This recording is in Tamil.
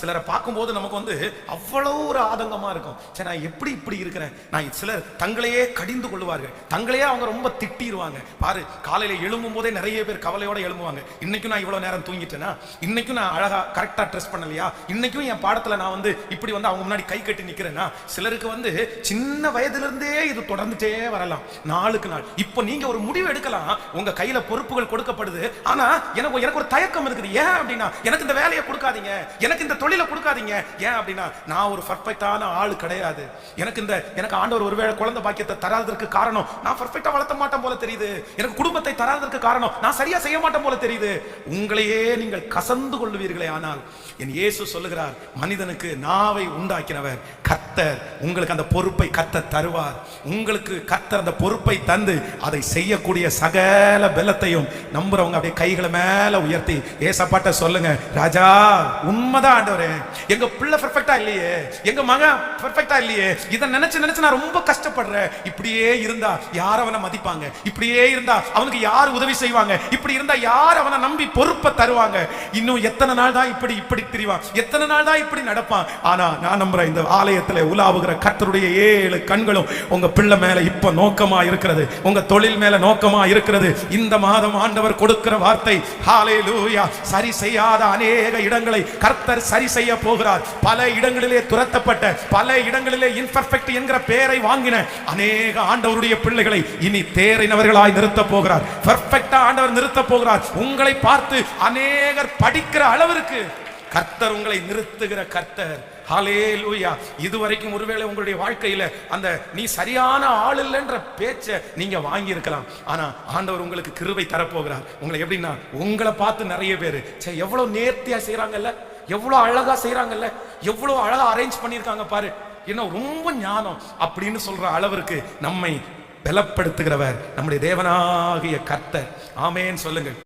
சிலரை பார்க்கும்போது நமக்கு வந்து அவ்வளோ ஒரு ஆதங்கமா இருக்கும். சரி நான் எப்படி இப்படி இருக்கிறேன்? நான் சிலர் தங்களையே கடிந்து கொள்வார்கள் தங்களையே அவங்க ரொம்ப திட்டிடுவாங்க பாரு காலையில எழும்பும் போதே நிறைய பேர் கவலையோட எழும்புவாங்க. இன்னைக்கும் நான் இவ்வளவு நேரம் தூங்கிட்டேனா? இன்னைக்கும் நான் அழகா கரெக்டாக ட்ரெஸ் பண்ணலையா? இன்னைக்கும் என் பாடத்துல நான் வந்து இப்படி வந்து அவங்க முன்னாடி கை கட்டி நிக்கிறேன்னா சிலருக்கு வந்து சின்ன வயதுல இருந்தே இது தொடர்ந்துட்டே வரலாம். நாளுக்கு நாள். இப்போ நீங்க ஒரு முடிவு எடுக்கலாம். உங்க கையில பொறுப்புகள் கொடுக்கப்படுது. ஆனா எனக்கு எனக்கு ஒரு தயக்கம் இருக்குது. ஏன் அப்படின்னா எனக்கு இந்த வேலையை கொடுக்காதீங்க. எனக்கு இந்த தொழிலை கொடுக்காதீங்க. ஏன் அப்படின்னா நான் ஒரு பர்ஃபெக்டான ஆள் கிடையாது. எனக்கு இந்த எனக்கு ஆண்டவர் ஒருவேளை குழந்தை பாக்கியத்தை தராததற்கு காரணம். நான் பர்ஃபெக்டா வளர்த்த மாட்டேன் போல தெரியுது. எனக்கு குடும்பத்தை தராததற்கு காரணம். நான் சரியா செய்ய மாட்டேன் போல தெரியுது. உங்களையே நீங்கள் கசந்து கொள்வீர்களே ஆனால் என் இயேசு சொல்லுகிறார் மனிதனுக்கு நாவை உண்டாக்கினவர் கர்த்தர். உங்களுக்கு அந்த பொறுப்பை கத்த தருவார். உங்களுக்கு கர்த்தர் அந்த பொறுப்பை தந்து அதை செய்யக்கூடிய சகல பலத்தையும் நம்புறவங்க அப்படியே கைகளை மேல உயர்த்தி ஏசப்பாட்ட சொல்லுங்க ராஜா உண்மைதான் ஆண்டவர். எங்க பிள்ளை பெர்ஃபெக்டா இல்லையே. எங்க மகன் பெர்ஃபெக்டா இல்லையே. இதை நினைச்சு நினைச்சு நான் ரொம்ப கஷ்டப்படுறேன். இப்படியே இருந்தா யார் அவனை மதிப்பாங்க? இப்படியே இருந்தா அவனுக்கு யார் உதவி செய்வாங்க? இப்படி இருந்தா யார் அவனை நம்பி பொறுப்பை தருவாங்க? இன்னும் எத்தனை நாள் தான் இப்படி இப்படி திரிவான்? எத்தனை நாள் தான் இப்படி நடப்பான்? ஆனா நான் நம்புறேன் இந்த ஆலயத்துல உலாவுகிற கர்த்தருடைய ஏழு கண்களும் உங்க பிள்ளை மேல இப்ப நோக்கமா இருக்கிறது. உங்க தொழில் மேல நோக்கமா இருக்கிறது. இந்த மாதம் ஆண்டவர் கொடுக்கிற வார்த்தை ஹalleluya சரி செய்யாத அநேக இடங்களை கர்த்தர் சரி செய்ய போகிறார். பல இடங்களிலே துரத்தப்பட்ட பல இடங்களிலே இன்பர்ஃபெக்ட் என்கிற பெயரை வாங்கின அநேக ஆண்டவருடைய பிள்ளைகளை இனி தேறினவர்களாய் நிறுத்த போகிறார். பெர்ஃபெக்டா ஆண்டவர் நிறுத்த போகிறார். உங்களை பார்த்து அநேகர் படிக்கிற அளவிற்கு கர்த்தர் உங்களை நிறுத்துகிற கர்த்தர். ஹalleluya இதுவரைக்கும் ஒருவேளை உங்களுடைய வாழ்க்கையில அந்த நீ சரியான ஆள் இல்லைன்ற பேச்சை நீங்க வாங்கி இருக்கலாம் ஆனா ஆண்டவர் உங்களுக்கு கிருவை தரப்போகிறார். உங்களை எப்படின்னா உங்களை பார்த்து நிறைய பேர் சே எவ்வளவு நேர்த்தியா செய்யறாங்கல்ல எவ்வளோ அழகா செய்கிறாங்கல்ல எவ்வளோ அழகா அரேஞ்ச் பண்ணியிருக்காங்க பாரு. என்ன ரொம்ப ஞானம். அப்படின்னு சொல்ற அளவிற்கு நம்மை பலப்படுத்துகிறவர் நம்முடைய தேவனாகிய கர்த்தர். ஆமேன்னு சொல்லுங்கள்.